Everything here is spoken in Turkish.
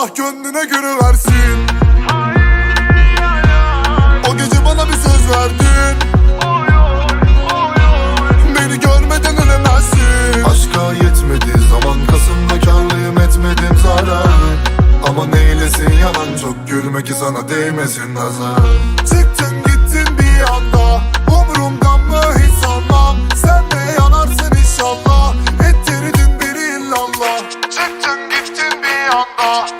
Allah gönlüne göre versin. O gece bana bir söz verdin. Beni görmeden ölemezsin. Aşka yetmedi zaman kasımda karlıyım etmedim zararı Ama neylesin yalan çok gülme ki sana değmesin nazar. Çıktın gittin bir anda Umrumdan mı hiç sanmam. Sen de yanarsın inşallah Ettirdin beni illallah Çıktın gittin bir anda